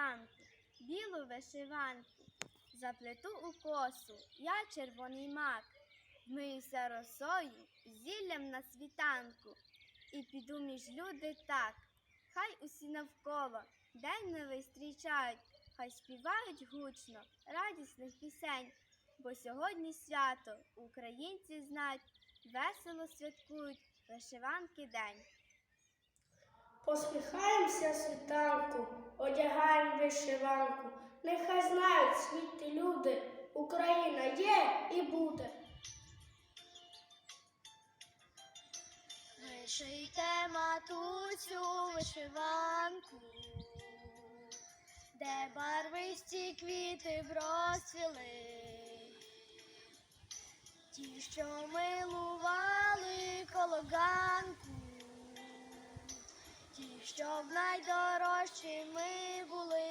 Зранку білу вишиванку, заплету у косу я червоний мак, вмиюся росою, зіллям на світанку, і піду між люди так. Хай усі навколо день новий зустрічають, хай співають гучно, радісних пісень, бо сьогодні свято українці знають, весело святкують вишиванки день. Посміхаємося світанку, одягаємо вишиванку. Нехай знають світі люди, Україна є і буде. Вишийте матусю вишиванку, де барвисті квіти врозцвіли, ті, що милували кологанку, ті, найдорожчі ми були.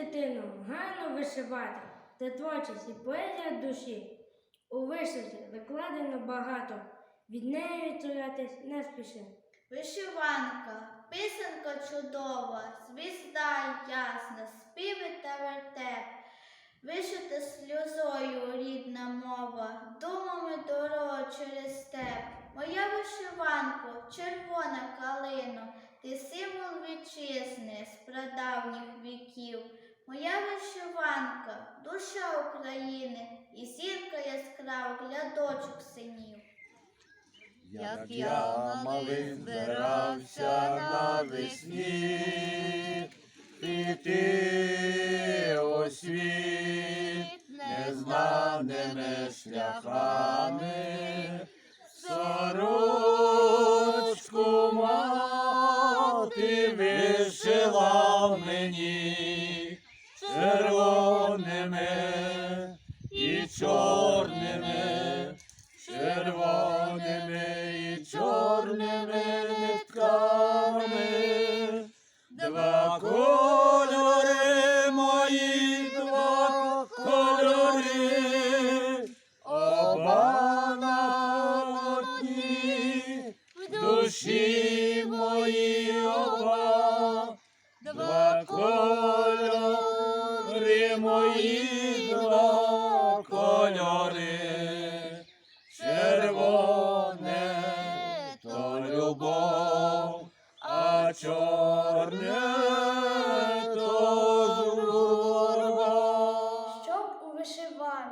Дитину гарно вишивати, це творчість і поезія душі. У вишивці викладено багато, від неї відтулятись не спіши. Вишиванка, писанка чудова, звізда ясна, співи та вертеп, вишита сльозою рідна мова, думами дорога через степ. Моя вишиванко, червона калино, ти символ вітчизни з прадавніх віків. Моя вишиванка, душа України і зірка яскравих глядочок синів. Як я малий збирався навесні, піти у світ незнаними шляхами, There.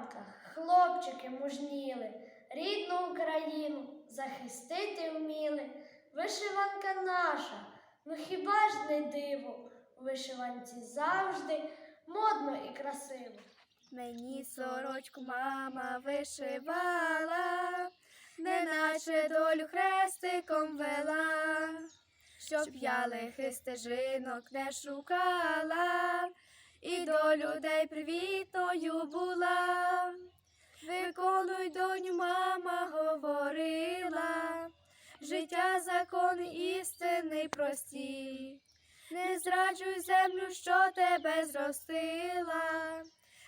Вишиванках хлопчики мужніли, рідну Україну захистити вміли. Вишиванка наша, ну хіба ж не диво? У вишиванці завжди модно і красиво. Мені сорочку мама вишивала, неначе долю хрестиком вела, щоб я лихих стежинок не шукала, і до людей привітною була. Виконуй, доню, мама говорила, життя закони істини прості. Не зраджуй землю, що тебе зростила,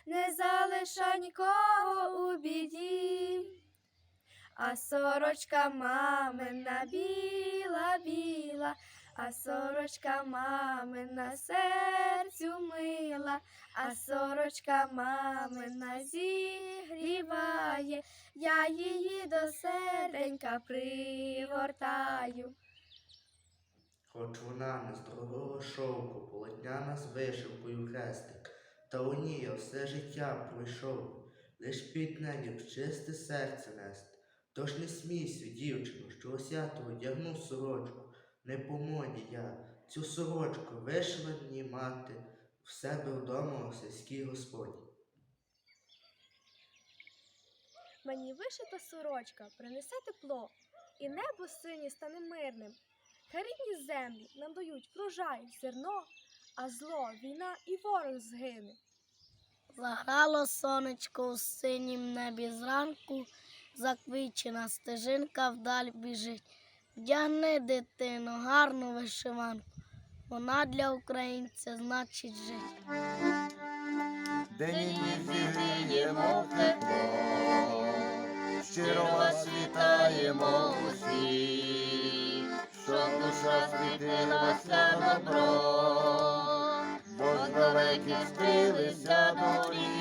не залишай нікого у біді. А сорочка мамина біла, біла, а сорочка мамина серцю мила, а сорочка мамина зігріває, я її до серденька пригортаю. Хоч вона не з дорогого шовку, полотняна з вишивкою хрестик, та у ній я все життя пройшов, лиш під нею чисте серце нести. Тож не смійся, дівчино, що то одягну сорочку, не по моді я, цю сорочку вишила мені мати в себе вдома у сільській господі. Мені вишита сорочка принесе тепло, і небо синє стане мирним. Хай рідні землі нам дають врожай, зерно, а зло, війна і ворог згине. Заграло сонечко у синім небі зранку, заквічена стежинка вдаль біжить. Вдягни, дитино, гарну вишиванку. Вона для українця значить жить. День зігріємо в тепло, щиро вас вітаємо усі, щоб душа світилася добро, бо здалеки встилися дорі. Дай